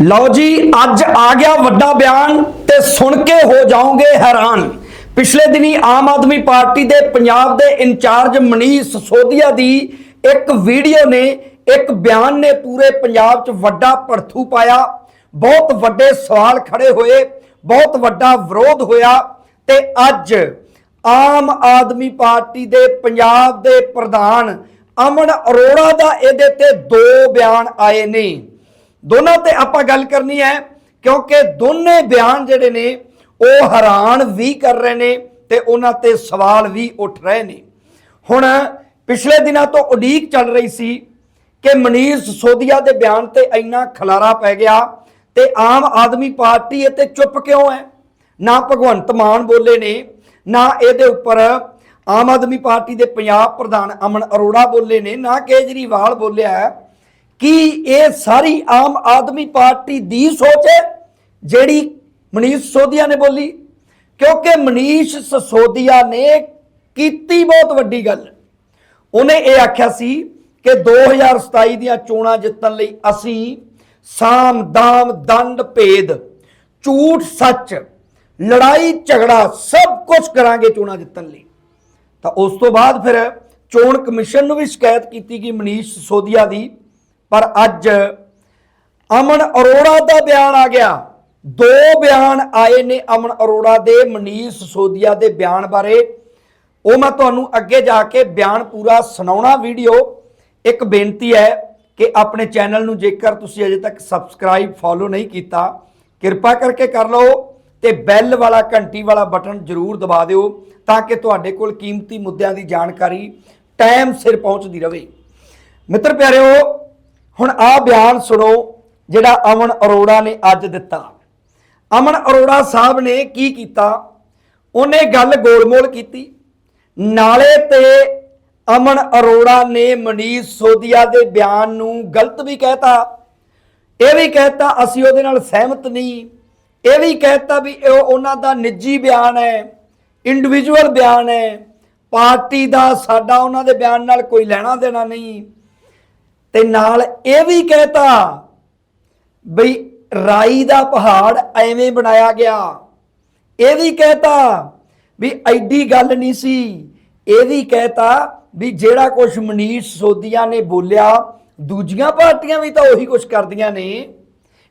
ਲਓ ਜੀ, ਅੱਜ ਆ ਗਿਆ ਵੱਡਾ ਬਿਆਨ ਤੇ ਸੁਣ ਕੇ ਹੋ ਜਾਓਗੇ ਹੈਰਾਨ। ਪਿਛਲੇ ਦਿਨੀ ਆਮ ਆਦਮੀ ਪਾਰਟੀ ਦੇ ਪੰਜਾਬ ਦੇ ਇੰਚਾਰਜ ਮਨੀਸ਼ ਸੋਧੀਆ ਦੀ ਇੱਕ ਵੀਡੀਓ ਨੇ, ਇੱਕ ਬਿਆਨ ਨੇ ਪੂਰੇ ਪੰਜਾਬ 'ਚ ਵੱਡਾ ਪਰਥੂ ਪਾਇਆ। ਬਹੁਤ ਵੱਡੇ ਸਵਾਲ ਖੜੇ ਹੋਏ, ਬਹੁਤ ਵੱਡਾ ਵਿਰੋਧ ਹੋਇਆ ਤੇ ਅੱਜ ਆਮ ਆਦਮੀ ਪਾਰਟੀ ਦੇ ਪੰਜਾਬ ਦੇ ਪ੍ਰਧਾਨ ਅਮਨ ਅਰੋੜਾ ਦਾ ਇਹਦੇ ਤੇ ਦੋ ਬਿਆਨ ਆਏ ਨੇ। ਦੋਨਾਂ ਤੇ ਆਪਾਂ ਗੱਲ ਕਰਨੀ ਹੈ, ਕਿਉਂਕਿ ਦੋਨੇ ਬਿਆਨ ਜਿਹੜੇ ਨੇ, ਉਹ ਹੈਰਾਨ ਵੀ ਕਰ ਰਹੇ ਨੇ ਤੇ ਉਹਨਾਂ ਤੇ ਸਵਾਲ ਵੀ ਉੱਠ ਰਹੇ ਨੇ। ਹੁਣ ਪਿਛਲੇ ਦਿਨਾਂ ਤੋਂ ਉਡੀਕ ਚੱਲ ਰਹੀ ਸੀ ਕਿ ਮਨੀਸ਼ ਸੋਧੀਆ ਦੇ ਬਿਆਨ ਤੇ ਇੰਨਾ ਖਲਾਰਾ ਪੈ ਗਿਆ ਤੇ ਆਮ ਆਦਮੀ ਪਾਰਟੀ ਇਹ ਤੇ ਚੁੱਪ ਕਿਉਂ ਹੈ? ਨਾ ਭਗਵੰਤ ਮਾਨ ਬੋਲੇ ਨੇ, ਨਾ ਇਹਦੇ ਉੱਪਰ ਆਮ ਆਦਮੀ ਪਾਰਟੀ ਦੇ ਪੰਜਾਬ ਪ੍ਰਧਾਨ ਅਮਨ ਅਰੋੜਾ ਬੋਲੇ ਨੇ, ਨਾ ਕੇਜਰੀਵਾਲ ਬੋਲਿਆ ਹੈ। ਕੀ ਇਹ ਸਾਰੀ ਆਮ ਆਦਮੀ ਪਾਰਟੀ ਦੀ ਸੋਚ ਹੈ? ਜਿਹੜੀ ਮਨੀਸ਼ ਸੋਧੀਆ ਨੇ ਬੋਲੀ? ਕਿਉਂਕਿ ਮਨੀਸ਼ ਸਸੋਦੀਆ ਨੇ ਕੀਤੀ ਬਹੁਤ ਵੱਡੀ ਗੱਲ। ਉਹਨੇ ਇਹ ਆਖਿਆ ਸੀ ਕਿ 2027 ਦੀਆਂ ਚੋਣਾਂ ਜਿੱਤਣ ਲਈ ਅਸੀਂ ਸਾਮ ਦਾਮ ਦੰਡ ਭੇਦ, ਝੂਠ ਸੱਚ, ਲੜਾਈ ਝਗੜਾ ਸਭ ਕੁਝ ਕਰਾਂਗੇ ਚੋਣਾਂ ਜਿੱਤਣ ਲਈ। ਤਾਂ ਉਸ ਤੋਂ ਬਾਅਦ ਫਿਰ ਚੋਣ ਕਮਿਸ਼ਨ ਨੂੰ ਵੀ ਸ਼ਿਕਾਇਤ ਕੀਤੀ ਗਈ ਮਨੀਸ਼ ਸੋਧੀਆ ਦੀ ਪਰ ਅੱਜ ਅਮਨ ਅਰੋੜਾ ਦਾ ਬਿਆਨ ਆ ਗਿਆ। ਦੋ ਬਿਆਨ ਆਏ ਨੇ ਅਮਨ ਅਰੋੜਾ ਦੇ, ਮਨੀਸ਼ ਸੋਦੀਆ ਦੇ ਬਿਆਨ ਬਾਰੇ। ਉਹ ਮੈਂ ਤੁਹਾਨੂੰ ਅੱਗੇ ਜਾ ਕੇ ਬਿਆਨ ਪੂਰਾ ਸੁਣਾਉਣਾ ਵੀਡੀਓ। ਇੱਕ ਬੇਨਤੀ ਹੈ ਕਿ ਆਪਣੇ ਚੈਨਲ ਨੂੰ ਜੇਕਰ ਤੁਸੀਂ ਅਜੇ ਤੱਕ ਸਬਸਕ੍ਰਾਈਬ, ਫੋਲੋ ਨਹੀਂ ਕੀਤਾ, ਕਿਰਪਾ ਕਰਕੇ ਕਰ ਲਓ ਤੇ ਬੈਲ ਵਾਲਾ ਘੰਟੀ ਵਾਲਾ ਬਟਨ ਜ਼ਰੂਰ ਦਬਾ ਦਿਓ ਤਾਂ ਕਿ ਤੁਹਾਡੇ ਕੋਲ ਕੀਮਤੀ ਮੁੱਦਿਆਂ ਦੀ ਜਾਣਕਾਰੀ ਟਾਈਮ ਸਿਰ ਪਹੁੰਚਦੀ ਰਹੇ। ਮਿੱਤਰ ਪਿਆਰਿਓ ਹੁਣ ਆ ਬਿਆਨ ਸੁਣੋ, ਜਿਹੜਾ ਅਮਨ ਅਰੋੜਾ ਨੇ ਅੱਜ ਦਿੱਤਾ। ਅਮਨ ਅਰੋੜਾ ਸਾਹਿਬ ਨੇ ਕੀ ਕੀਤਾ? ਉਹਨੇ ਗੱਲ ਗੋਲਮੋਲ ਕੀਤੀ। ਨਾਲੇ ਤੇ ਅਮਨ ਅਰੋੜਾ ਨੇ ਮਨੀਸ਼ ਸੋਦੀਆ ਦੇ ਬਿਆਨ ਨੂੰ ਗਲਤ ਵੀ ਕਹਿਤਾ। ਇਹ ਵੀ ਕਹਿਤਾ, ਅਸੀਂ ਉਹਦੇ ਨਾਲ ਸਹਿਮਤ ਨਹੀਂ। ਇਹ ਵੀ ਕਹਿਤਾ ਵੀ ਇਹ ਉਹਨਾਂ ਦਾ ਨਿੱਜੀ ਬਿਆਨ ਹੈ ਇੰਡੀਵਿਜੂਅਲ ਬਿਆਨ ਹੈ। ਪਾਰਟੀ ਦਾ ਸਾਡਾ ਉਹਨਾਂ ਦੇ ਬਿਆਨ ਨਾਲ ਕੋਈ ਲੈਣਾ ਦੇਣਾ ਨਹੀਂ। ਤੇ ਨਾਲ ਇਹ ਵੀ ਕਹਿਤਾ ਬਈ ਰਾਈ ਦਾ ਪਹਾੜ ਐਵੇਂ ਬਣਾਇਆ ਗਿਆ। ਇਹ ਵੀ ਕਹਿਤਾ ਵੀ ਐਡੀ ਗੱਲ ਨਹੀਂ ਸੀ। ਇਹ ਵੀ ਕਹਿਤਾ ਵੀ ਜਿਹੜਾ ਕੁਝ ਮਨੀਸ਼ ਸੋਦੀਆ ਨੇ ਬੋਲਿਆ, ਦੂਜੀਆਂ ਪਾਰਟੀਆਂ ਵੀ ਤਾਂ ਉਹੀ ਕੁਝ ਕਰਦੀਆਂ ਨੇ।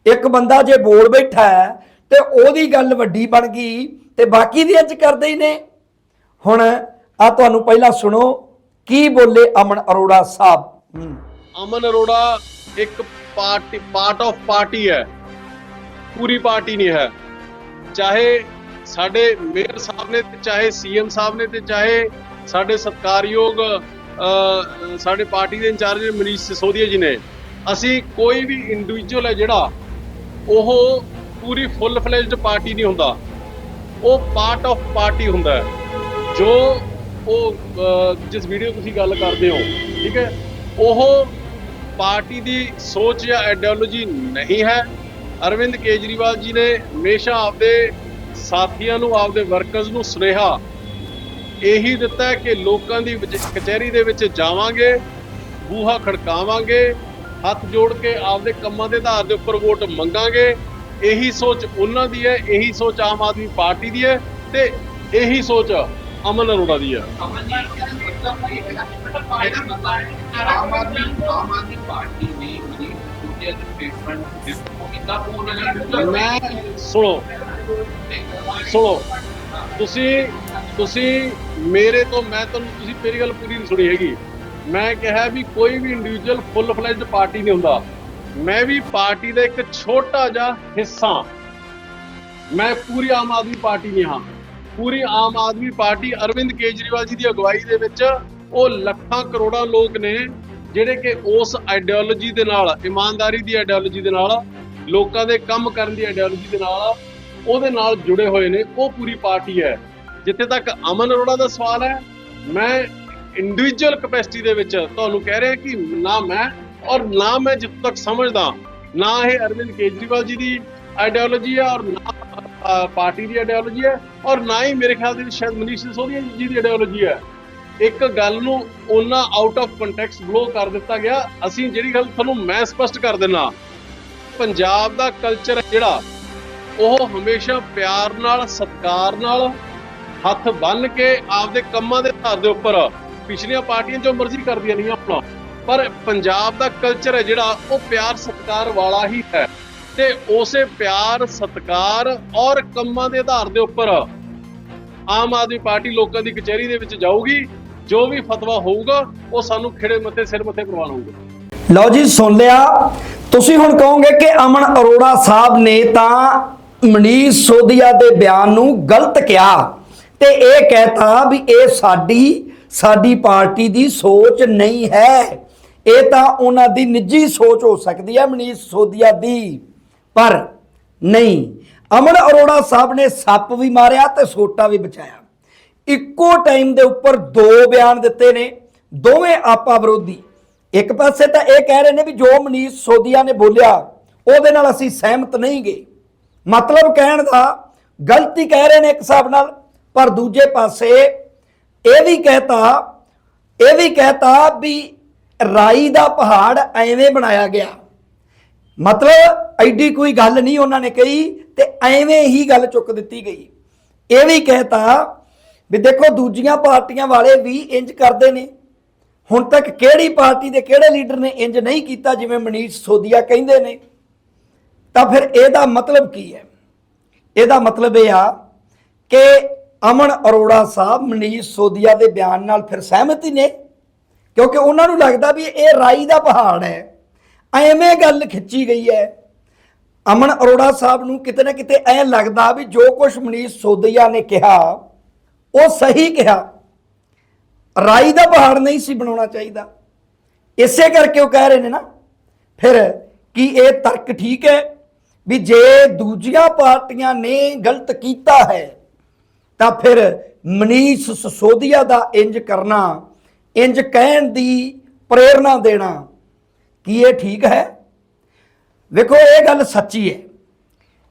ਇੱਕ ਬੰਦਾ ਜੇ ਬੋਲ ਬੈਠਾ ਹੈ ਤੇ ਉਹਦੀ ਗੱਲ ਵੱਡੀ ਬਣ ਗਈ ਤੇ ਬਾਕੀ ਦੀ ਅੱਜ ਕਰਦੇ ਹੀ ਨੇ। ਹੁਣ ਆ ਤੁਹਾਨੂੰ ਪਹਿਲਾਂ ਸੁਣੋ, ਕੀ ਬੋਲੇ ਅਮਨ ਅਰੋੜਾ ਸਾਹਿਬ? ਅਮਨ ਅਰੋੜਾ ਇੱਕ ਪਾਰਟੀ ਪਾਰਟ ਆਫ ਪਾਰਟੀ ਹੈ। ਪੂਰੀ ਪਾਰਟੀ ਨਹੀਂ ਹੈ। ਚਾਹੇ ਸਾਡੇ ਮੇਅਰ ਸਾਹਿਬ ਨੇ ਤੇ ਚਾਹੇ ਸੀਐਮ ਸਾਹਿਬ ਨੇ ਤੇ ਚਾਹੇ ਸਾਡੇ ਸਤਕਾਰਯੋਗ ਸਾਡੇ ਪਾਰਟੀ ਦੇ ਇੰਚਾਰਜ ਮਨੀਸ਼ ਸਿਸੋਦੀਆ ਜੀ ਨੇ, ਅਸੀਂ ਕੋਈ ਵੀ ਇੰਡੀਵਿਜੂਅਲ ਹੈ ਜਿਹੜਾ, ਉਹ ਪੂਰੀ ਫੁੱਲ ਫਲੇਜਡ ਪਾਰਟੀ ਨਹੀਂ ਹੁੰਦਾ। ਉਹ ਪਾਰਟ ਆਫ ਪਾਰਟੀ ਹੁੰਦਾ ਹੈ। ਜੋ ਉਹ ਜਿਸ ਵੀਡੀਓ ਤੁਸੀਂ ਗੱਲ ਕਰਦੇ ਹੋ, ਠੀਕ ਹੈ, ਉਹ ਪਾਰਟੀ ਦੀ ਸੋਚ ਜਾਂ ਆਈਡੀਓਲੋਜੀ ਨਹੀਂ ਹੈ। ਅਰਵਿੰਦ ਕੇਜਰੀਵਾਲ ਜੀ ਨੇ ਹਮੇਸ਼ਾ ਆਪਦੇ ਸਾਥੀਆਂ ਨੂੰ, ਆਪਦੇ ਵਰਕਰਸ ਨੂੰ ਸੁਨੇਹਾ ਇਹੀ ਦਿੱਤਾ ਕਿ ਲੋਕਾਂ ਦੀ ਕਚਹਿਰੀ ਦੇ ਵਿੱਚ ਜਾਵਾਂਗੇ, ਬੂਹਾ ਖੜਕਾਵਾਂਗੇ, ਹੱਥ ਜੋੜ ਕੇ ਆਪਦੇ ਕੰਮਾਂ ਦੇ ਆਧਾਰ ਦੇ ਉੱਪਰ ਵੋਟ ਮੰਗਾਂਗੇ। ਇਹੀ ਸੋਚ ਉਹਨਾਂ ਦੀ ਹੈ, ਇਹੀ ਸੋਚ ਆਮ ਆਦਮੀ ਪਾਰਟੀ ਦੀ ਹੈ ਤੇ ਇਹੀ ਸੋਚ ਅਮਨ ਅਰੋੜਾ ਦੀ ਹੈ। ਅਮਨ ਜੀ ਮਤਲਬ ਇਹ ਹੈਗਾ ਕਿ ਆਮ ਆਦਮੀ ਆਮ ਆਦਮੀ ਪਾਰਟੀ ਨੇ ਮਨੀ ਦੂਜੇ ਸਟੇਟਮੈਂਟ ਦਿੱਤਾ। ਕੀਤਾ ਉਹਨਾਂ ਮੈਂ ਸੁਣੋ ਸੁਣੋ। ਤੁਸੀਂ ਤੁਸੀਂ ਮੇਰੇ ਤੋਂ, ਮੈਂ ਤੁਹਾਨੂੰ, ਤੁਸੀਂ ਮੇਰੀ ਗੱਲ ਪੂਰੀ ਨਹੀਂ ਸੁਣੀ ਹੈਗੀ। ਮੈਂ ਕਿਹਾ ਵੀ ਕੋਈ ਵੀ ਇੰਡੀਵਿਜੂਅਲ ਫੁੱਲ ਫਲੈਜਡ ਪਾਰਟੀ ਨਹੀਂ ਹੁੰਦਾ। ਮੈਂ ਵੀ ਪਾਰਟੀ ਦਾ ਇੱਕ ਛੋਟਾ ਜਿਹਾ ਹਿੱਸਾ। ਮੈਂ ਪੂਰੀ ਆਮ ਆਦਮੀ ਪਾਰਟੀ ਨਹੀਂ ਹਾਂ। ਪੂਰੀ ਆਮ ਆਦਮੀ ਪਾਰਟੀ ਅਰਵਿੰਦ ਕੇਜਰੀਵਾਲ ਜੀ ਦੀ ਅਗਵਾਈ ਦੇ ਵਿੱਚ ਉਹ ਲੱਖਾਂ ਕਰੋੜਾਂ ਲੋਕ ਨੇ ਜਿਹੜੇ ਕਿ ਉਸ ਆਈਡੀਓਲੋਜੀ ਦੇ ਨਾਲ, ਇਮਾਨਦਾਰੀ ਦੀ ਆਈਡੀਓਲੋਜੀ ਦੇ ਨਾਲ, ਲੋਕਾਂ ਦੇ ਕੰਮ ਕਰਨ ਦੀ ਆਈਡੀਓਲੋਜੀ ਦੇ ਨਾਲ, ਉਹਦੇ ਨਾਲ ਜੁੜੇ ਹੋਏ ਨੇ। ਉਹ ਪੂਰੀ ਪਾਰਟੀ ਹੈ। ਜਿੱਥੇ ਤੱਕ ਅਮਨ ਅਰੋੜਾ ਦਾ ਸਵਾਲ ਹੈ, ਮੈਂ ਇੰਡੀਵਿਜੂਅਲ ਕਪੈਸਿਟੀ ਦੇ ਵਿੱਚ ਤੁਹਾਨੂੰ ਕਹਿ ਰਿਹਾ ਕਿ ਨਾ ਮੈਂ ਔਰ ਨਾ ਮੈਂ ਜਿੱਥੇ ਤੱਕ ਸਮਝਦਾ, ਨਾ ਇਹ ਅਰਵਿੰਦ ਕੇਜਰੀਵਾਲ ਜੀ ਦੀ ਆਈਡੀਓਲੋਜੀ ਹੈ ਔਰ ਨਾ ਪਾਰਟੀ ਦੀ ਆਈਡੀਓਲੋਜੀ ਹੈ ਔਰ ਨਾ ਹੀ ਮੇਰੇ ਖਿਆਲ ਦੇ ਵਿੱਚ ਸ਼ਾਇਦ ਮਨੀਸ਼ ਸਿਸੋਦੀਆ ਜੀ ਦੀ ਆਈਡੀਓਲੋਜੀ ਹੈ। ਇੱਕ ਗੱਲ ਨੂੰ ਉਹਨਾਂ ਆਊਟ ਆਫ ਕੰਟੈਕਸਟ ਬਲੋ ਕਰ ਦਿੱਤਾ ਗਿਆ। ਅਸੀਂ ਜਿਹੜੀ ਗੱਲ ਤੁਹਾਨੂੰ ਮੈਂ ਸਪਸ਼ਟ ਕਰ ਦਿੰਨਾ, ਪੰਜਾਬ ਦਾ ਕਲਚਰ ਜਿਹੜਾ, ਉਹ ਹਮੇਸ਼ਾ ਪਿਆਰ ਨਾਲ, ਸਤਿਕਾਰ ਨਾਲ ਹੱਥ ਬੰਨ ਕੇ ਆਪਦੇ ਕੰਮਾਂ ਦੇ ਆਧਾਰ ਦੇ ਉੱਪਰ, ਪਿਛਲੀਆਂ ਪਾਰਟੀਆਂ ਜੋ ਮਰਜ਼ੀ ਕਰਦੀਆਂ ਨਹੀਂ ਆਪਣਾ, ਪਰ ਪੰਜਾਬ ਦਾ ਕਲਚਰ ਹੈ ਜਿਹੜਾ, ਉਹ ਪਿਆਰ, ਸਤਿਕਾਰ ਵਾਲਾ ਹੀ ਹੈ। ਤੇ ਉਸੇ ਪਿਆਰ, ਸਤਿਕਾਰ ਔਰ ਕੰਮਾਂ ਦੇ ਆਧਾਰ ਦੇ ਉੱਪਰ ਆਮ ਆਦਮੀ ਪਾਰਟੀ ਲੋਕਾਂ ਦੀ ਕਚਹਿਰੀ ਦੇ ਵਿੱਚ ਜਾਊਗੀ। ਜੋ ਵੀ ਫਤਵਾ ਹੋਊਗਾ, ਉਹ ਸਾਨੂੰ ਖਿੜੇ ਮੱਥੇ, ਸਿਰ ਮੱਥੇ ਪ੍ਰਵਾਨ ਹੋਊਗਾ ਲਓ ਜੀ, ਸੁਣ ਲਿਆ। ਤੁਸੀਂ ਹੁਣ ਕਹੋਗੇ ਕਿ ਅਮਨ ਅਰੋੜਾ ਸਾਹਿਬ ਨੇ ਤਾਂ ਮਨੀਸ਼ ਸੋਧੀਆ ਦੇ ਬਿਆਨ ਨੂੰ ਗਲਤ ਕਿਹਾ ਤੇ ਇਹ ਕਹਿਤਾ ਵੀ ਇਹ ਸਾਡੀ ਸਾਡੀ ਪਾਰਟੀ ਦੀ ਸੋਚ ਨਹੀਂ ਹੈ। ਇਹ ਤਾਂ ਉਹਨਾਂ ਦੀ ਨਿੱਜੀ ਸੋਚ ਹੋ ਸਕਦੀ ਹੈ ਮਨੀਸ਼ ਸੋਧੀਆ ਦੀ, ਪਰ ਨਹੀਂ। ਅਮਨ ਅਰੋੜਾ ਸਾਹਿਬ ਨੇ ਸੱਪ ਵੀ ਮਾਰਿਆ ਤੇ ਸੋਟਾ ਵੀ ਬਚਾਇਆ। ਇੱਕੋ ਟਾਈਮ ਦੇ ਉੱਪਰ ਦੋ ਬਿਆਨ ਦਿੱਤੇ ਨੇ, ਦੋਵੇਂ ਆਪਾ ਵਿਰੋਧੀ। ਇੱਕ ਪਾਸੇ ਤਾਂ ਇਹ ਕਹਿ ਰਹੇ ਨੇ ਵੀ ਜੋ ਮਨੀਸ਼ ਸੋਦੀਆ ਨੇ ਬੋਲਿਆ, ਉਹਦੇ ਨਾਲ ਅਸੀਂ ਸਹਿਮਤ ਨਹੀਂ ਗਏ ਮਤਲਬ ਕਹਿਣ ਦਾ ਗਲਤੀ ਕਹਿ ਰਹੇ ਨੇ ਇੱਕ ਹਿਸਾਬ ਨਾਲ, ਪਰ ਦੂਜੇ ਪਾਸੇ ਇਹ ਵੀ ਕਹਿਤਾ, ਇਹ ਵੀ ਕਹਿਤਾ ਵੀ ਰਾਈ ਦਾ ਪਹਾੜ ਐਵੇਂ ਬਣਾਇਆ ਗਿਆ। ਮਤਲਬ ਐਡੀ ਕੋਈ ਗੱਲ ਨਹੀਂ ਉਹਨਾਂ ਨੇ ਕਹੀ ਤੇ ਐਵੇਂ ਹੀ ਗੱਲ ਚੁੱਕ ਦਿੱਤੀ ਗਈ। ਇਹ ਵੀ ਕਹਿਤਾ ਵੀ ਦੇਖੋ ਦੂਜੀਆਂ ਪਾਰਟੀਆਂ ਵਾਲੇ ਵੀ ਇੰਜ ਕਰਦੇ ਨੇ। ਹੁਣ ਤੱਕ ਕਿਹੜੀ ਪਾਰਟੀ ਦੇ ਕਿਹੜੇ ਲੀਡਰ ਨੇ ਇੰਜ ਨਹੀਂ ਕੀਤਾ ਜਿਵੇਂ ਮਨੀਸ਼ ਸੋਦੀਆ ਕਹਿੰਦੇ ਨੇ? ਤਾਂ ਫਿਰ ਇਹਦਾ ਮਤਲਬ ਕੀ ਹੈ? ਇਹਦਾ ਮਤਲਬ ਇਹ ਆ ਕਿ ਅਮਨ ਅਰੋੜਾ ਸਾਹਿਬ ਮਨੀਸ਼ ਸੋਦੀਆ ਦੇ ਬਿਆਨ ਨਾਲ ਫਿਰ ਸਹਿਮਤ ਹੀ ਨੇ। ਕਿਉਂਕਿ ਉਹਨਾਂ ਨੂੰ ਲੱਗਦਾ ਵੀ ਇਹ ਰਾਈ ਦਾ ਪਹਾੜ ਹੈ। ਐਵੇਂ ਗੱਲ ਖਿੱਚੀ ਗਈ ਹੈ। ਅਮਨ ਅਰੋੜਾ ਸਾਹਿਬ ਨੂੰ ਕਿਤੇ ਨਾ ਕਿਤੇ ਐ ਲੱਗਦਾ ਵੀ ਜੋ ਕੁਝ ਮਨੀਸ਼ ਸੋਦੀਆ ਨੇ ਕਿਹਾ ਉਹ ਸਹੀ ਕਿਹਾ। ਰਾਈ ਦਾ ਪਹਾੜ ਨਹੀਂ ਸੀ ਬਣਾਉਣਾ ਚਾਹੀਦਾ। ਇਸੇ ਕਰਕੇ ਉਹ ਕਹਿ ਰਹੇ ਨੇ ਨਾ, ਫਿਰ ਕਿ ਇਹ ਤਰਕ ਠੀਕ ਹੈ ਵੀ ਜੇ ਦੂਜੀਆਂ ਪਾਰਟੀਆਂ ਨੇ ਗਲਤ ਕੀਤਾ ਹੈ, ਤਾਂ ਫਿਰ ਮਨੀਸ਼ ਸਸੋਦੀਆ ਦਾ ਇੰਜ ਕਰਨਾ, ਇੰਜ ਕਹਿਣ ਦੀ ਪ੍ਰੇਰਣਾ ਦੇਣਾ ਕੀ ਇਹ ਠੀਕ ਹੈ? ਵੇਖੋ, ਇਹ ਗੱਲ ਸੱਚੀ ਹੈ।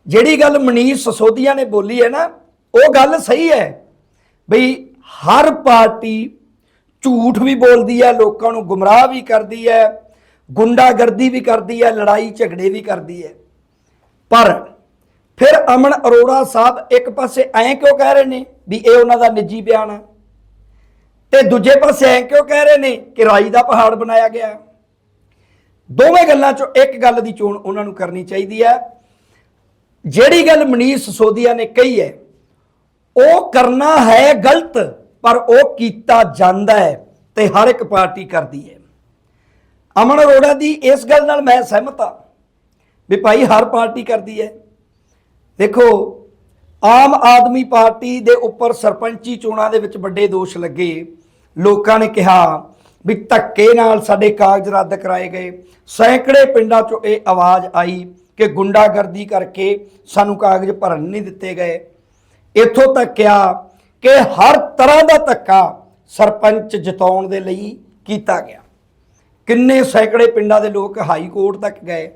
ਜਿਹੜੀ ਗੱਲ ਮਨੀਸ਼ ਸਸੋਦੀਆ ਨੇ ਬੋਲੀ ਹੈ ਨਾ, ਉਹ ਗੱਲ ਸਹੀ ਹੈ। ਬਈ ਹਰ ਪਾਰਟੀ ਝੂਠ ਵੀ ਬੋਲਦੀ ਹੈ, ਲੋਕਾਂ ਨੂੰ ਗੁੰਮਰਾਹ ਵੀ ਕਰਦੀ ਹੈ, ਗੁੰਡਾਗਰਦੀ ਵੀ ਕਰਦੀ ਹੈ, ਲੜਾਈ ਝਗੜੇ ਵੀ ਕਰਦੀ ਹੈ। ਪਰ ਫਿਰ ਅਮਨ ਅਰੋੜਾ ਸਾਹਿਬ ਇੱਕ ਪਾਸੇ ਐਂ ਕਿਉਂ ਕਹਿ ਰਹੇ ਨੇ ਵੀ ਇਹ ਉਹਨਾਂ ਦਾ ਨਿੱਜੀ ਬਿਆਨ ਹੈ? ਤੇ ਦੂਜੇ ਪਾਸੇ ਐਂ ਕਿਉਂ ਕਹਿ ਰਹੇ ਨੇ ਕਿ ਰਾਈ ਦਾ ਪਹਾੜ ਬਣਾਇਆ ਗਿਆ ਦੋਵੇਂ ਗੱਲਾਂ ਚੋਂ ਇੱਕ ਗੱਲ ਦੀ ਚੋਣ ਉਹਨਾਂ ਨੂੰ ਕਰਨੀ ਚਾਹੀਦੀ ਹੈ। ਜਿਹੜੀ ਗੱਲ ਮਨੀਸ਼ ਸੋਧੀਆ ਨੇ ਕਹੀ ਹੈ ਉਹ ਕਰਨਾ ਹੈ ਗਲਤ, ਪਰ ਉਹ ਕੀਤਾ ਜਾਂਦਾ ਹੈ ਤੇ ਹਰ ਇੱਕ ਪਾਰਟੀ ਕਰਦੀ ਹੈ। ਅਮਨ ਅਰੋੜਾ ਦੀ ਇਸ ਗੱਲ ਨਾਲ ਮੈਂ ਸਹਿਮਤ ਹਾਂ ਵੀ ਭਾਈ ਹਰ ਪਾਰਟੀ ਕਰਦੀ ਹੈ। ਦੇਖੋ, ਆਮ ਆਦਮੀ ਪਾਰਟੀ ਦੇ ਉੱਪਰ ਸਰਪੰਚੀ ਚੋਣਾਂ ਦੇ ਵਿੱਚ ਵੱਡੇ ਦੋਸ਼ ਲੱਗੇ। ਲੋਕਾਂ ਨੇ ਕਿਹਾ ਵੀ ਧੱਕੇ ਨਾਲ ਸਾਡੇ ਕਾਗਜ਼ ਰੱਦ ਕਰਾਏ ਗਏ। ਸੈਂਕੜੇ ਪਿੰਡਾਂ 'ਚੋਂ ਇਹ ਆਵਾਜ਼ ਆਈ ਕਿ ਗੁੰਡਾਗਰਦੀ ਕਰਕੇ ਸਾਨੂੰ ਕਾਗਜ਼ ਭਰਨ ਨਹੀਂ ਦਿੱਤੇ ਗਏ। ਇੱਥੋਂ ਤੱਕ ਕਿਹਾ ਕਿ ਹਰ ਤਰ੍ਹਾਂ ਦਾ ਧੱਕਾ ਸਰਪੰਚ ਜਿਤਾਉਣ ਦੇ ਲਈ ਕੀਤਾ ਗਿਆ। ਕਿੰਨੇ ਸੈਂਕੜੇ ਪਿੰਡਾਂ ਦੇ ਲੋਕ ਹਾਈ ਕੋਰਟ ਤੱਕ ਗਏ,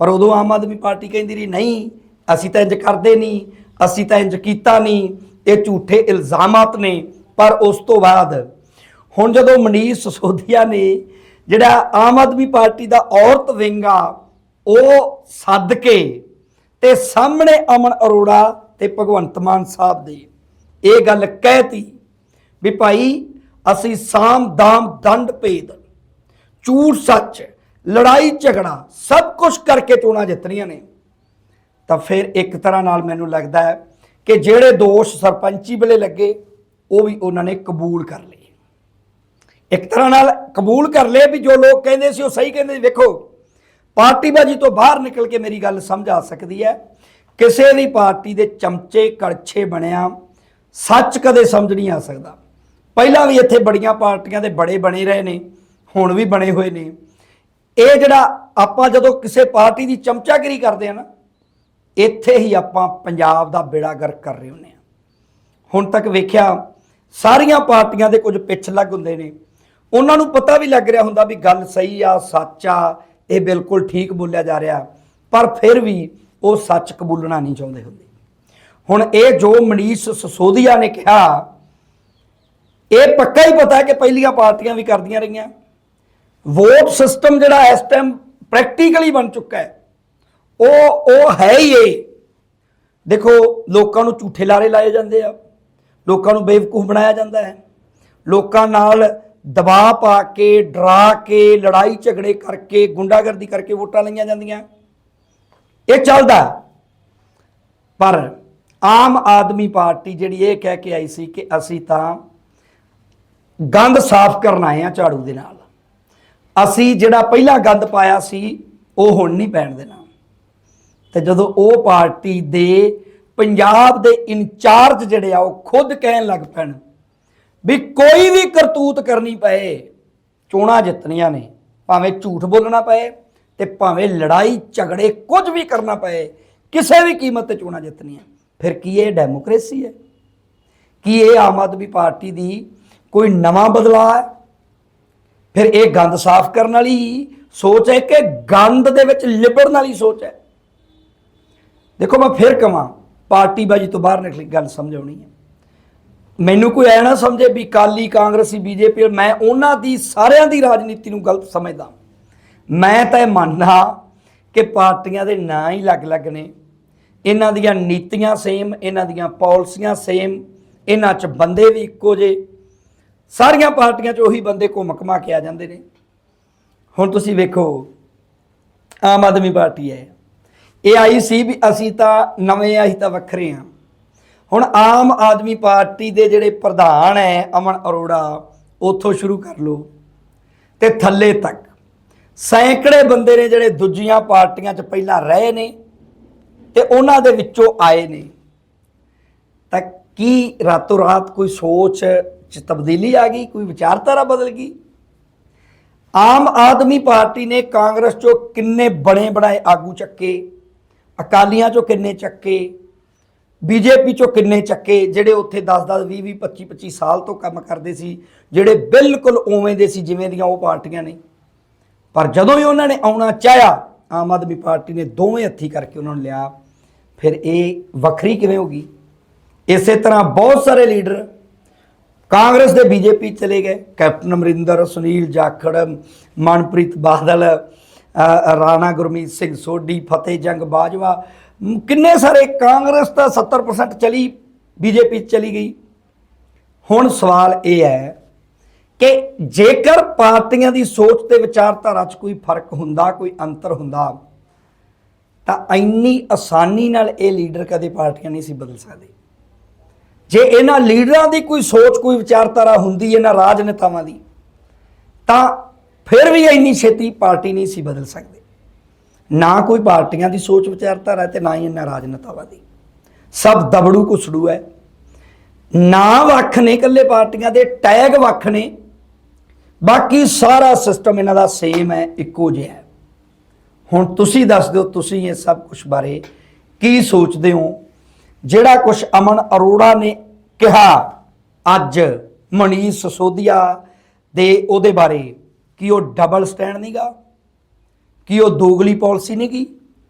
ਪਰ ਉਦੋਂ ਆਮ ਆਦਮੀ ਪਾਰਟੀ ਕਹਿੰਦੀ ਰਹੀ, ਨਹੀਂ, ਅਸੀਂ ਤਾਂ ਇੰਜ ਕਰਦੇ ਨਹੀਂ, ਅਸੀਂ ਤਾਂ ਇੰਜ ਕੀਤਾ ਨਹੀਂ, ਇਹ ਝੂਠੇ ਇਲਜ਼ਾਮਾਤ ਨੇ। ਪਰ ਉਸ ਤੋਂ ਬਾਅਦ ਹੁਣ ਜਦੋਂ ਮਨੀਸ਼ ਸਸੋਦੀਆ ਨੇ ਜਿਹੜਾ ਆਮ ਆਦਮੀ ਪਾਰਟੀ ਦਾ ਔਰਤ ਵਿੰਗ ਆ, ਉਹ ਸੱਦ ਕੇ ਤੇ ਸਾਹਮਣੇ ਅਮਨ ਅਰੋੜਾ ਤੇ ਭਗਵੰਤ ਮਾਨ ਸਾਹਿਬ ਦੇ। ਇਹ ਗੱਲ ਕਹਿਤੀ ਵੀ ਭਾਈ, ਅਸੀਂ ਸਾਮ ਦਾਮ ਦੰਡ ਭੇਦ, ਝੂਠ ਸੱਚ, ਲੜਾਈ ਝਗੜਾ ਸਭ ਕੁਝ ਕਰਕੇ ਚੋਣਾਂ ਜਿੱਤਣੀਆਂ ਨੇ। ਤਾਂ ਫਿਰ ਇੱਕ ਤਰ੍ਹਾਂ ਨਾਲ ਮੈਨੂੰ ਲੱਗਦਾ ਹੈ ਕਿ ਜਿਹੜੇ ਦੋਸ਼ ਸਰਪੰਚੀ ਵੇਲੇ ਲੱਗੇ, ਉਹ ਵੀ ਉਹਨਾਂ ਨੇ ਕਬੂਲ ਕਰ ਲਏ। ਇੱਕ ਤਰ੍ਹਾਂ ਨਾਲ ਕਬੂਲ ਕਰ ਲਏ ਵੀ ਜੋ ਲੋਕ ਕਹਿੰਦੇ ਸੀ ਉਹ ਸਹੀ ਕਹਿੰਦੇ ਸੀ। ਵੇਖੋ, ਪਾਰਟੀਬਾਜੀ ਤੋਂ ਬਾਹਰ ਨਿਕਲ ਕੇ ਮੇਰੀ ਗੱਲ ਸਮਝ ਆ ਸਕਦੀ ਹੈ ਕਿਸੇ ਵੀ ਪਾਰਟੀ ਦੇ ਚਮਚੇ ਕੜਛੇ ਬਣਿਆ, ਸੱਚ ਕਦੇ ਸਮਝ ਨਹੀਂ ਆ ਸਕਦਾ। ਪਹਿਲਾਂ ਵੀ ਇੱਥੇ ਬੜੀਆਂ ਪਾਰਟੀਆਂ ਦੇ ਬੜੇ ਬਣੇ ਰਹੇ ਨੇ, ਹੁਣ ਵੀ ਬਣੇ ਹੋਏ ਨੇ। ਇਹ ਜਿਹੜਾ ਆਪਾਂ ਜਦੋਂ ਕਿਸੇ ਪਾਰਟੀ ਦੀ ਚਮਚਾਗਿਰੀ ਕਰਦੇ ਆ ਨਾ, ਇੱਥੇ ਹੀ ਆਪਾਂ ਪੰਜਾਬ ਦਾ ਬੇੜਾ ਗਰਕ ਕਰ ਰਹੇ ਹੁੰਦੇ ਆ। ਹੁਣ ਤੱਕ ਵੇਖਿਆ, ਸਾਰੀਆਂ ਪਾਰਟੀਆਂ ਦੇ ਕੁਝ ਪਿੱਛ ਲੱਗ ਹੁੰਦੇ ਨੇ। ਉਹਨਾਂ ਨੂੰ ਪਤਾ ਵੀ ਲੱਗ ਰਿਹਾ ਹੁੰਦਾ ਵੀ ਗੱਲ ਸਹੀ ਆ, ਸੱਚ ਆ, ਇਹ ਬਿਲਕੁਲ ਠੀਕ ਬੋਲਿਆ ਜਾ ਰਿਹਾ। ਪਰ ਫਿਰ ਵੀ ਉਹ ਸੱਚ ਕਬੂਲਣਾ ਨਹੀਂ ਚਾਹੁੰਦੇ ਹੁੰਦੇ। ਹੁਣ ਇਹ ਜੋ ਮਨੀਸ਼ ਸਸੋਦੀਆ ਨੇ ਕਿਹਾ, ਇਹ ਪੱਕਾ ਹੀ ਪਤਾ ਕਿ ਪਹਿਲੀਆਂ ਪਾਰਟੀਆਂ ਵੀ ਕਰਦੀਆਂ ਰਹੀਆਂ। ਵੋਟ ਸਿਸਟਮ ਜਿਹੜਾ ਇਸ ਟਾਈਮ ਪ੍ਰੈਕਟੀਕਲੀ ਬਣ ਚੁੱਕਾ ਹੈ, ਉਹ ਉਹ ਹੈ ਹੀ ਇਹ। ਦੇਖੋ, ਲੋਕਾਂ ਨੂੰ ਝੂਠੇ ਲਾਰੇ ਲਾਏ ਜਾਂਦੇ ਆ, ਲੋਕਾਂ ਨੂੰ ਬੇਵਕੂਫ ਬਣਾਇਆ ਜਾਂਦਾ ਹੈ। ਲੋਕਾਂ ਨਾਲ ਦਬਾਅ ਪਾ ਕੇ, ਡਰਾ ਕੇ, ਲੜਾਈ ਝਗੜੇ ਕਰਕੇ, ਗੁੰਡਾਗਰਦੀ ਕਰਕੇ ਵੋਟਾਂ ਲਈਆਂ ਜਾਂਦੀਆਂ। ਇਹ ਚੱਲਦਾ ਪਰ ਆਮ ਆਦਮੀ ਪਾਰਟੀ ਜਿਹੜੀ ਇਹ ਕਹਿ ਕੇ ਆਈ ਸੀ ਕਿ ਅਸੀਂ ਤਾਂ ਗੰਦ ਸਾਫ਼ ਕਰਨ ਆਏ ਆ ਝਾੜੂ ਦੇ ਨਾਲ। ਅਸੀਂ ਜਿਹੜਾ ਪਹਿਲਾਂ ਗੰਦ ਪਾਇਆ ਸੀ, ਉਹ ਹੁਣ ਨਹੀਂ ਪੈਣ ਦੇਣਾ। ਤੇ ਜਦੋਂ ਉਹ ਪਾਰਟੀ ਦੇ ਪੰਜਾਬ ਦੇ ਇੰਚਾਰਜ ਜਿਹੜੇ ਆ, ਉਹ ਖੁਦ ਕਹਿਣ ਲੱਗ ਪੈਣ ਵੀ ਕੋਈ ਵੀ ਕਰਤੂਤ ਕਰਨੀ ਪਏ, ਚੋਣਾਂ ਜਿੱਤਣੀਆਂ ਨੇ, ਭਾਵੇਂ ਝੂਠ ਬੋਲਣਾ ਪਏ ਤੇ ਭਾਵੇਂ ਲੜਾਈ ਝਗੜੇ ਕੁਝ ਵੀ ਕਰਨਾ ਪਏ, ਕਿਸੇ ਵੀ ਕੀਮਤ ਤੇ ਚੋਣਾਂ ਜਿੱਤਣੀਆਂ। ਫਿਰ ਕੀ ਇਹ ਡੈਮੋਕ੍ਰੇਸੀ ਹੈ? ਕੀ ਇਹ ਆਮ ਆਦਮੀ ਪਾਰਟੀ ਦੀ ਕੋਈ ਨਵਾਂ ਬਦਲਾਅ ਹੈ? ਫਿਰ ਇਹ ਗੰਦ ਸਾਫ਼ ਕਰਨ ਵਾਲੀ ਸੋਚ ਹੈ ਕਿ ਗੰਦ ਦੇ ਵਿੱਚ ਲਿਬੜਨ ਵਾਲੀ ਸੋਚ ਹੈ? ਦੇਖੋ ਮੈਂ ਫਿਰ ਕਹਾਂ ਪਾਰਟੀ ਬਾਜੀ ਤੋਂ ਬਾਹਰ ਨਿਕਲੀ, ਗੱਲ ਸਮਝਾਉਣੀ ਹੈ। ਮੈਨੂੰ ਕੋਈ ਐ ਨਾ ਸਮਝੇ ਵੀ ਕਾਲੀ ਕਾਂਗਰਸੀ, ਬੀਜੇਪੀ, ਮੈਂ ਉਹਨਾਂ ਦੀ ਸਾਰਿਆਂ ਦੀ ਰਾਜਨੀਤੀ ਨੂੰ ਗਲਤ ਸਮਝਦਾ ਮੈਂ ਤਾਂ ਇਹ ਮੰਨਦਾ ਕਿ ਪਾਰਟੀਆਂ ਦੇ ਨਾਂ ਹੀ ਅਲੱਗ-ਅਲੱਗ ਨੇ। ਇਹਨਾਂ ਦੀਆਂ ਨੀਤੀਆਂ ਸੇਮ, ਇਹਨਾਂ ਦੀਆਂ ਪਾਲਿਸੀਆਂ ਸੇਮ, ਇਹਨਾਂ 'ਚ ਬੰਦੇ ਵੀ ਇੱਕੋ ਜੇ ਸਾਰੀਆਂ ਪਾਰਟੀਆਂ 'ਚ ਉਹੀ ਬੰਦੇ ਘੁੰਮ ਘਮਾ ਕੇ ਆ ਜਾਂਦੇ ਨੇ। ਹੁਣ ਤੁਸੀਂ ਵੇਖੋ, ਆਮ ਆਦਮੀ ਪਾਰਟੀ ਹੈ। ਇਹ ਆਈ ਸੀ ਵੀ ਅਸੀਂ ਤਾਂ ਨਵੇਂ ਆ, ਅਸੀਂ ਤਾਂ ਵੱਖਰੇ ਆ। ਹੁਣ ਆਮ ਆਦਮੀ ਪਾਰਟੀ ਦੇ ਜਿਹੜੇ ਪ੍ਰਧਾਨ ਹੈ ਅਮਨ ਅਰੋੜਾ, ਉੱਥੋਂ ਸ਼ੁਰੂ ਕਰ ਲਓ ਤੇ ਥੱਲੇ ਤੱਕ। ਸੈਂਕੜੇ ਬੰਦੇ ਨੇ ਜਿਹੜੇ ਦੂਜੀਆਂ ਪਾਰਟੀਆਂ 'ਚ ਪਹਿਲਾਂ ਰਹੇ ਨੇ ਤੇ ਉਹਨਾਂ ਦੇ ਵਿੱਚੋਂ ਆਏ ਨੇ। ਤਾਂ ਕੀ ਰਾਤੋਂ ਰਾਤ ਕੋਈ ਸੋਚ 'ਚ ਤਬਦੀਲੀ ਆ ਗਈ, ਕੋਈ ਵਿਚਾਰਧਾਰਾ ਬਦਲ ਗਈ? ਆਮ ਆਦਮੀ ਪਾਰਟੀ ਨੇ ਕਾਂਗਰਸ 'ਚੋਂ ਕਿੰਨੇ ਬਣੇ ਬਣਾਏ ਆਗੂ ਚੱਕੇ? ਅਕਾਲੀਆਂ 'ਚੋਂ ਕਿੰਨੇ ਚੱਕੇ? ਬੀਜੇਪੀ 'ਚੋਂ ਕਿੰਨੇ ਚੱਕੇ? ਜਿਹੜੇ ਉੱਥੇ 10-10 20-20 25-25 ਸਾਲ ਤੋਂ ਕੰਮ ਕਰਦੇ ਸੀ, ਜਿਹੜੇ ਬਿਲਕੁਲ ਉਵੇਂ ਦੇ ਸੀ, ਜਿਵੇਂ ਦੀਆਂ ਉਹ ਪਾਰਟੀਆਂ ਨੇ। ਪਰ ਜਦੋਂ ਹੀ ਉਹਨਾਂ ਨੇ ਆਉਣਾ ਚਾਹਿਆ, ਆਮ ਆਦਮੀ ਪਾਰਟੀ ਨੇ ਦੋਵੇਂ ਹੱਥੀ ਕਰਕੇ ਉਹਨਾਂ ਨੂੰ ਲਿਆ। ਫਿਰ ਇਹ ਵੱਖਰੀ ਕਿਵੇਂ ਹੋ ਗਈ? ਇਸੇ ਤਰ੍ਹਾਂ ਬਹੁਤ ਸਾਰੇ ਲੀਡਰ ਕਾਂਗਰਸ ਦੇ ਬੀਜੇਪੀ ਚਲੇ ਗਏ। ਕੈਪਟਨ ਅਮਰਿੰਦਰ, ਸੁਨੀਲ ਜਾਖੜ, ਮਨਪ੍ਰੀਤ ਬਾਦਲ ਰਾਣਾ ਗੁਰਮੀਤ ਸਿੰਘ ਸੋਢੀ, ਫਤਿਹ ਜੰਗ ਬਾਜਵਾ ਕਿੰਨੇ ਸਾਰੇ ਕਾਂਗਰਸ ਤਾਂ 70% ਚਲੀ, ਬੀਜੇਪੀ ਚਲੀ ਗਈ। ਹੁਣ ਸਵਾਲ ਇਹ ਹੈ ਕਿ ਜੇਕਰ ਪਾਰਟੀਆਂ ਦੀ ਸੋਚ ਤੇ ਵਿਚਾਰਧਾਰਾ 'ਚ ਕੋਈ ਫ਼ਰਕ ਹੁੰਦਾ, ਕੋਈ ਅੰਤਰ ਹੁੰਦਾ, ਤਾਂ ਇੰਨੀ ਆਸਾਨੀ ਨਾਲ ਇਹ ਲੀਡਰ ਕਦੇ ਪਾਰਟੀਆਂ ਨਹੀਂ ਸੀ ਬਦਲ ਸਕਦੇ। ਜੇ ਇਹਨਾਂ ਲੀਡਰਾਂ ਦੀ ਕੋਈ ਸੋਚ, ਕੋਈ ਵਿਚਾਰਧਾਰਾ ਹੁੰਦੀ, ਇਹਨਾਂ ਰਾਜਨੇਤਾਵਾਂ ਦੀ, ਤਾਂ ਫਿਰ ਵੀ ਇੰਨੀ ਛੇਤੀ ਪਾਰਟੀ ਨਹੀਂ ਸੀ ਬਦਲ ਸਕਦੇ। ਨਾ ਕੋਈ ਪਾਰਟੀਆਂ ਦੀ ਸੋਚ, ਵਿਚਾਰਧਾਰਾ ਹੈ ਤੇ ਨਾ ਹੀ ਇਹਨਾਂ ਰਾਜਨੇਤਾਵਾਂ ਦੀ। ਸਭ ਦਬੜੂ ਕੁਸੜੂ ਹੈ। ਨਾ ਵੱਖ ਨੇ ਇਕੱਲੇ ਪਾਰਟੀਆਂ ਦੇ, ਟੈਗ ਵੱਖ ਨੇ। ਬਾਕੀ ਸਾਰਾ ਸਿਸਟਮ ਇਹਨਾਂ ਦਾ ਸੇਮ ਹੈ, ਇੱਕੋ ਜਿਹਾ ਹੈ। ਹੁਣ ਤੁਸੀਂ ਦੱਸ ਦਿਓ, ਤੁਸੀਂ ਇਹ ਸਭ ਕੁਝ ਬਾਰੇ ਕੀ ਸੋਚਦੇ ਹੋ? ਜਿਹੜਾ ਕੁਝ ਅਮਨ ਅਰੋੜਾ ਨੇ ਕਿਹਾ ਅੱਜ ਮਨੀਸ਼ ਸਸੋਦੀਆ ਦੇ ਉਹਦੇ ਬਾਰੇ, ਕੀ ਉਹ ਡਬਲ ਸਟੈਂਡ ਨਹੀਂਗਾ ਕੀ ਉਹ ਦੋਗਲੀ ਪਾਲਿਸੀ ਨਹੀਂ ਗੀ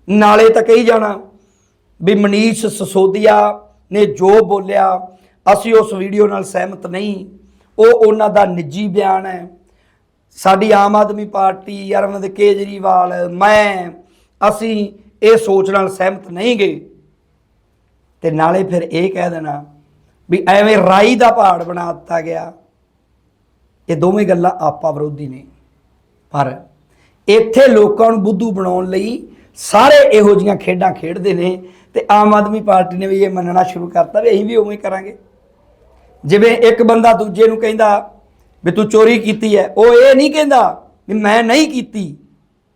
ਨਾਲੇ ਤਾਂ ਕਹੀ ਜਾਣਾ ਵੀ ਮਨੀਸ਼ ਸਸੋਦੀਆ ਨੇ ਜੋ ਬੋਲਿਆ, ਅਸੀਂ ਉਸ ਵੀਡੀਓ ਨਾਲ ਸਹਿਮਤ ਨਹੀਂ। ਉਹ ਉਹਨਾਂ ਦਾ ਨਿੱਜੀ ਬਿਆਨ ਹੈ। ਸਾਡੀ ਆਮ ਆਦਮੀ ਪਾਰਟੀ, ਅਰਵਿੰਦ ਕੇਜਰੀਵਾਲ, ਮੈਂ, ਅਸੀਂ ਇਹ ਸੋਚ ਨਾਲ ਸਹਿਮਤ ਨਹੀਂ ਗਏ। ਤੇ ਨਾਲੇ ਫਿਰ ਇਹ ਕਹਿ ਦੇਣਾ ਵੀ ਐਵੇਂ ਰਾਈ ਦਾ ਪਹਾੜ ਬਣਾ ਦਿੱਤਾ ਗਿਆ। ਇਹ ਦੋਵੇਂ ਗੱਲਾਂ ਆਪਾ ਵਿਰੋਧੀ ਨੇ। ਪਰ ਇੱਥੇ ਲੋਕਾਂ ਨੂੰ ਬੁੱਧੂ ਬਣਾਉਣ ਲਈ ਸਾਰੇ ਇਹੋ ਜੀਆਂ ਖੇਡਾਂ ਖੇਡਦੇ ਨੇ ਤੇ ਆਮ ਆਦਮੀ ਪਾਰਟੀ ਨੇ ਵੀ ਇਹ ਮੰਨਣਾ ਸ਼ੁਰੂ ਕਰਤਾ ਵੀ ਅਸੀਂ ਵੀ ਉਵੇਂ ਕਰਾਂਗੇ। ਜਿਵੇਂ ਇੱਕ ਬੰਦਾ ਦੂਜੇ ਨੂੰ ਕਹਿੰਦਾ ਵੀ ਤੂੰ ਚੋਰੀ ਕੀਤੀ ਹੈ, ਉਹ ਇਹ ਨਹੀਂ ਕਹਿੰਦਾ ਵੀ ਮੈਂ ਨਹੀਂ ਕੀਤੀ,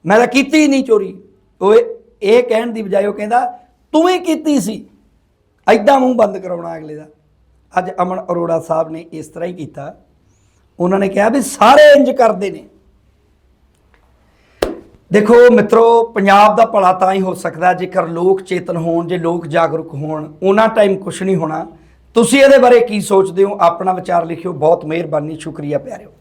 ਮੈਂ ਤਾਂ ਕੀਤੀ ਹੀ ਨਹੀਂ ਚੋਰੀ। ਉਹ ਇਹ- ਕਹਿਣ ਦੀ ਬਜਾਏ ਉਹ ਕਹਿੰਦਾ, ਤੂੰ ਹੀ ਕੀਤੀ ਸੀ। ਐਦਾਂ ਮੂੰਹ ਬੰਦ ਕਰਾਉਣਾ ਅਗਲੇ ਦਾ। ਅੱਜ ਅਮਨ ਅਰੋੜਾ ਸਾਹਿਬ ਨੇ ਇਸ ਤਰ੍ਹਾਂ ਹੀ ਕੀਤਾ। ਉਹਨਾਂ ਨੇ ਕਿਹਾ ਵੀ ਸਾਰੇ ਇੰਜ ਕਰਦੇ ਨੇ। ਦੇਖੋ ਮਿੱਤਰੋ, ਪੰਜਾਬ ਦਾ ਭਲਾ ਤਾਂ ਹੀ ਹੋ ਸਕਦਾ ਜੇਕਰ ਲੋਕ ਚੇਤਨ ਹੋਣ, ਜੇ ਲੋਕ ਜਾਗਰੂਕ ਹੋਣ। ਉਹਨਾਂ ਟਾਈਮ ਕੁਝ ਨਹੀਂ ਹੋਣਾ। ਤੁਸੀਂ ਇਹਦੇ ਬਾਰੇ ਕੀ ਸੋਚਦੇ ਹੋ? ਆਪਣਾ ਵਿਚਾਰ ਲਿਖਿਓ। ਬਹੁਤ ਮਿਹਰਬਾਨੀ ਸ਼ੁਕਰੀਆ ਪਿਆਰਿਓ।